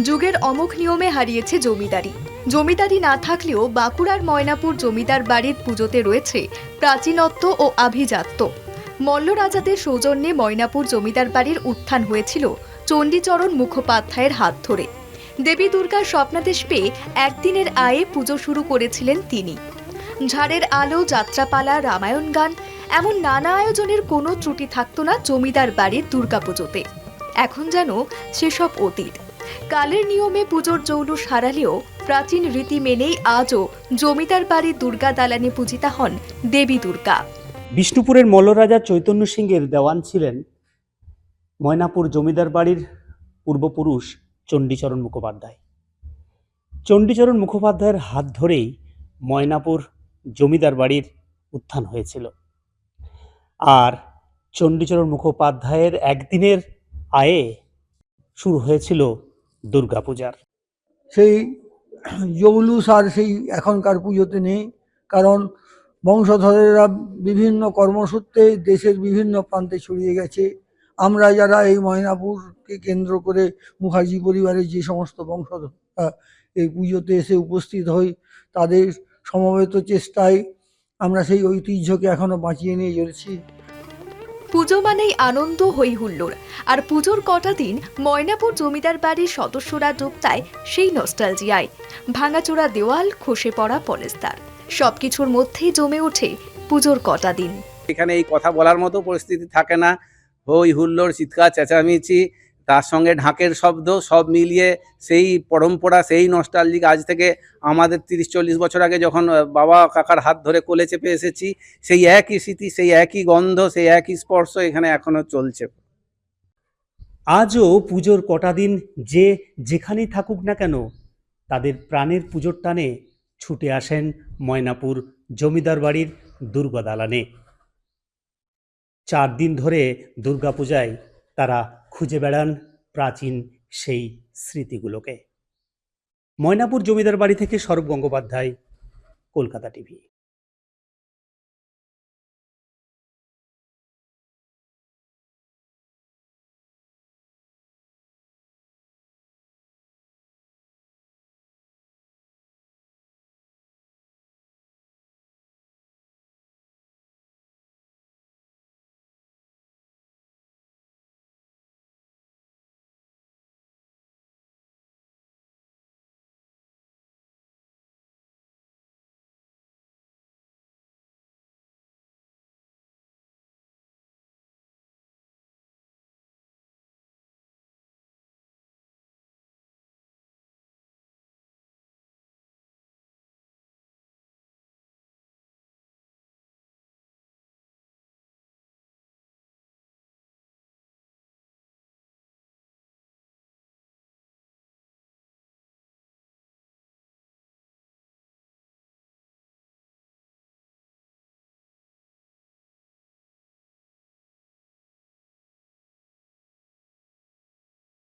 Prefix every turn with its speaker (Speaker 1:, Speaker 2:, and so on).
Speaker 1: যুগের অমুক নিয়মে হারিয়েছে জমিদারি। জমিদারি না থাকলেও বাঁকুড়ার ময়নাপুর জমিদার বাড়ির পুজোতে রয়েছে প্রাচীনত্ব ও আভিজাত্য। মল্ল রাজাদের সৌজন্যে ময়নাপুর জমিদার বাড়ির উত্থান হয়েছিল চণ্ডীচরণ মুখোপাধ্যায়ের হাত ধরে। দেবী দুর্গার স্বপ্নাদেশ পেয়ে একদিনের আয়ে পুজো শুরু করেছিলেন তিনি। ঝাড়ের আলো, যাত্রাপালা, রামায়ণ গান, এমন নানা আয়োজনের কোনো ত্রুটি থাকতো না জমিদার বাড়ির দুর্গাপুজোতে। এখন যেন সেসব অতীত। কালের নিয়মে পুজোর জৌলুস হারালেও প্রাচীন রীতি মেনেই আজও জমিদার বাড়ির দুর্গা দালানে পূজিতা হন দেবী দুর্গা।
Speaker 2: বিষ্ণুপুরের মল্লরাজা চৈতন্য সিংহের দেওয়ান ছিলেন ময়নাপুর জমিদার বাড়ির পূর্বপুরুষ চণ্ডীচরণ মুখোপাধ্যায়। চণ্ডীচরণ মুখোপাধ্যায়ের হাত ধরেই ময়নাপুর জমিদার বাড়ির উত্থান হয়েছিল। আর চণ্ডীচরণ মুখোপাধ্যায়ের একদিনের আয়ে শুরু হয়েছিল দুর্গাপূজার
Speaker 3: সেই জৌলুস আর সেই এখনকার পুজোতে নেই, কারণ বংশধরেরা বিভিন্ন কর্মসূত্রে দেশের বিভিন্ন প্রান্তে ছড়িয়ে গেছে। আমরা যারা এই ময়নাপুরকে কেন্দ্র করে মুখার্জি পরিবারের যে সমস্ত বংশধররা এই পুজোতে এসে উপস্থিত হই, তাদের সমবেত চেষ্টায় আমরা সেই ঐতিহ্যকে এখনও বাঁচিয়ে নিয়ে চলেছি।
Speaker 1: পুজো মানেই আনন্দ হই হুল্লোড়। আর পুজোর কটা দিন ময়নাপুর জমিদার বাড়ির সদস্যরা দেয় সেই নস্টালজিয়ায়। ভাঙাচোরা দেওয়াল, খসে পড়া পলেস্তার সবকিছুর মধ্যেই জমে ওঠে পুজোর কটা দিন।
Speaker 4: এখানে এই কথা বলার মতো পরিস্থিতি থাকে না। হই হুল্লোড়, চিৎকার, চেঁচামেচি তার সঙ্গে ঢাকের শব্দ সব মিলিয়ে সেই পরম্পরা, সেই নস্টালজিক আজ থেকে আমাদের তিরিশ, চল্লিশ বছর আগে যখন বাবা কাকার হাত ধরে কোলে চেপে এসেছি, সেই একই স্মৃতি, সেই একই গন্ধ, সেই একই স্পর্শ এখানে এখনও চলছে।
Speaker 2: আজও পুজোর কটা দিন যে যেখানেই থাকুক না কেন, তাদের প্রাণের পুজোর টানে ছুটে আসেন ময়নাপুর জমিদার বাড়ির দুর্গা দালানে। চার দিন ধরে দুর্গাপূজায় তারা খুঁজে বেড়ান প্রাচীন সেই স্মৃতিগুলোকে। ময়নাপুর জমিদার বাড়ি থেকে সৌরভ গঙ্গোপাধ্যায় কলকাতা টিভি।